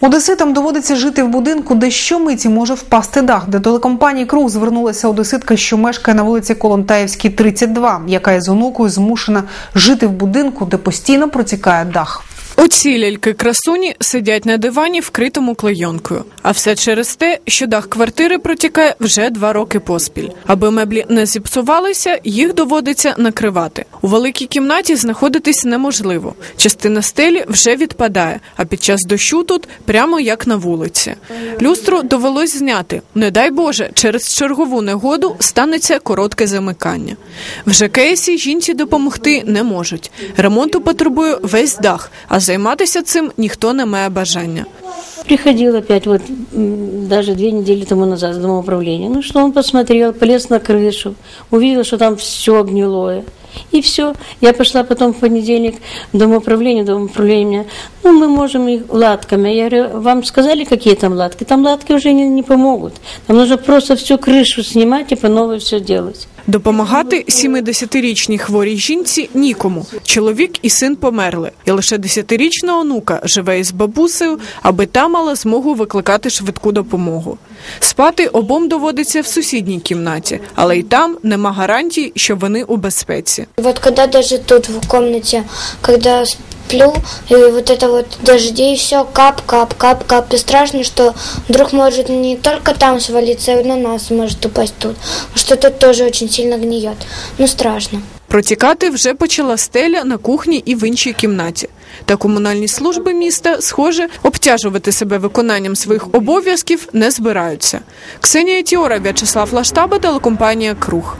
Одеситам доводиться жити в будинку, де щомиті може впасти дах. До телекомпанії Круг звернулася одеситка, що мешкає на вулиці Колонтаївській, 32, яка із онукою змушена жити в будинку, де постійно протікає дах. Оці ляльки красуні сидять на дивані, вкритому клейонкою. А все через те, що дах квартири протікає вже два роки поспіль. Аби меблі не зіпсувалися, їх доводиться накривати. У великій кімнаті знаходитись неможливо. Частина стелі вже відпадає, а під час дощу тут прямо як на вулиці. Люстру довелось зняти. Не дай Боже, через чергову негоду станеться коротке замикання. В ЖКСі жінці допомогти не можуть. Ремонту потребує весь дах, а займатися цим ніхто не має бажання. Приходил опять вот м, даже две недели тому назад с домоуправления. Ну что, он посмотрел, полез на крышу, увидел, что там все гнилое. И все. Я пошла потом в понедельник в домоуправление, домоуправление меня, ну, мы можем их латками. Я говорю, вам сказали, какие там латки? Там латки уже не, не помогут. Там нужно просто всю крышу снимать и по новой все делать. Допомагати 70-річній хворій жінці нікому. Чоловік і син померли, і лише 10-річна онука живе із бабусею, аби та мала змогу викликати швидку допомогу. Спати обом доводиться в сусідній кімнаті, але й там нема гарантій, що вони у безпеці. Вот когда даже тут в комнате, когда сплю, и вот это вот дожди, и все кап, кап, кап, кап, и страшно, что вдруг может не только там свалиться, и на нас может упасть тут, что тут тоже очень сильно гниет. Ну, страшно. Протікати вже почала стеля на кухні і в іншій кімнаті. Та комунальні служби міста, схоже, обтяжувати себе виконанням своїх обов'язків не збираються. Ксенія Тіора, В'ячеслав Лаштаба, телекомпанія Круг.